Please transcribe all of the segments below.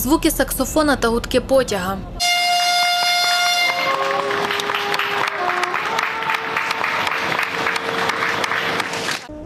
звуки саксофона та гудки потяга.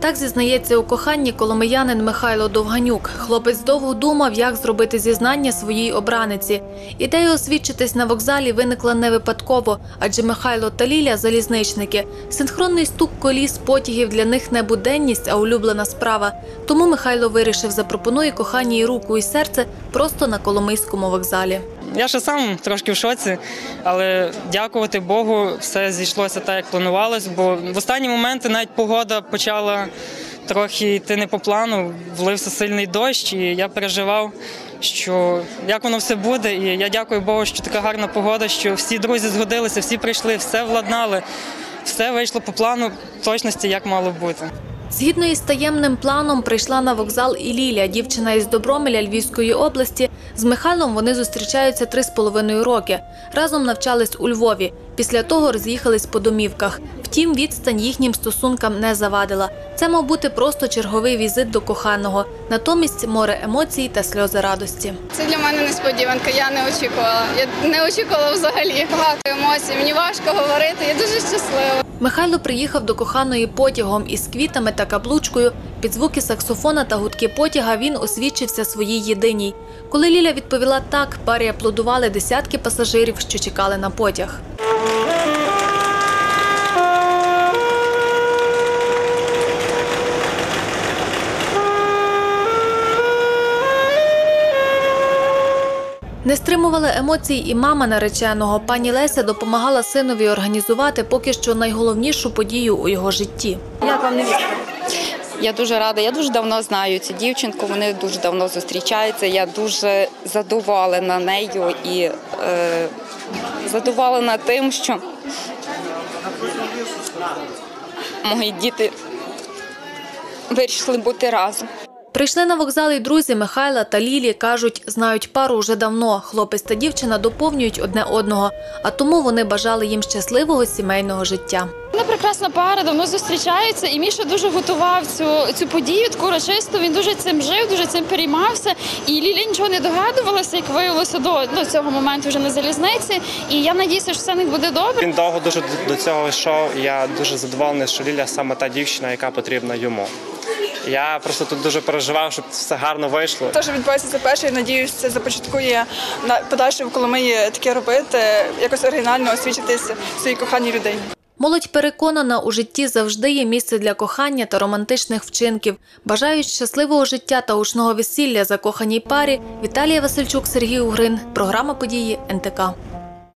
Так зізнається у коханні коломиянин Михайло Довганюк. Хлопець довго думав, як зробити зізнання своїй обраниці. Ідея освідчитись на вокзалі виникла не випадково, адже Михайло та Ліля залізничники. Синхронний стук коліс потягів для них не буденність, а улюблена справа. Тому Михайло вирішив запропонує коханій руку і серце просто на Коломийському вокзалі. Я ще сам трошки в шоці, але дякувати Богу, все зійшлося так, як планувалось, бо в останні моменти навіть погода почала трохи йти не по плану, влився сильний дощ, і я переживав, що як воно все буде. І я дякую Богу, що така гарна погода, що всі друзі згодилися, всі прийшли, все владнали, все вийшло по плану точності, як мало бути. Згідно із таємним планом прийшла на вокзал і Ліля, дівчина із Добромеля Львівської області. З Михайлом вони зустрічаються три з половиною роки. Разом навчались у Львові. Після того роз'їхались по домівках. Втім, відстань їхнім стосункам не завадила. Це мав бути просто черговий візит до коханого. Натомість море емоцій та сльози радості. Це для мене несподіванка. Я не очікувала. Я не очікувала взагалі. Багато емоцій. Мені важко говорити. Я дуже щаслива. Михайло приїхав до коханої потягом із квітами та каблучкою. Під звуки саксофона та гудки потяга він освідчився своїй єдиній. Коли Ліля відповіла так, парі аплодували десятки пасажирів, що чекали на потяг. Не стримувала емоцій і мама нареченого. Пані Леся допомагала синові організувати поки що найголовнішу подію у його житті. Я дуже рада. Я дуже давно знаю цю дівчинку. Вони дуже давно зустрічаються. Я дуже задоволена нею і е, задоволена тим, що мої діти вирішили бути разом. Прийшли на вокзал і друзі Михайла та Лілі. Кажуть, знають пару вже давно. Хлопець та дівчина доповнюють одне одного, а тому вони бажали їм щасливого сімейного життя. Вони прекрасна пара, давно зустрічаються, і Міша дуже готував цю, цю подію, таку урочисту. Він дуже цим жив, дуже цим переймався. І Лілія нічого не догадувалася, як виявилося до, до цього моменту вже на залізниці. І я надіюся, що все в них буде добре. Він довго дуже до цього йшов. і Я дуже задоволений, що Ліля саме та дівчина, яка потрібна йому. Я просто тут дуже переживав, щоб все гарно вийшло. Те, що відбувається це перше, і надіюсь, це започаткує на подальше в Коломиї таке робити, якось оригінально освічитись своїй коханій людині. Молодь переконана, у житті завжди є місце для кохання та романтичних вчинків. Бажають щасливого життя та гучного весілля закоханій парі. Віталія Васильчук, Сергій Угрин. Програма події НТК.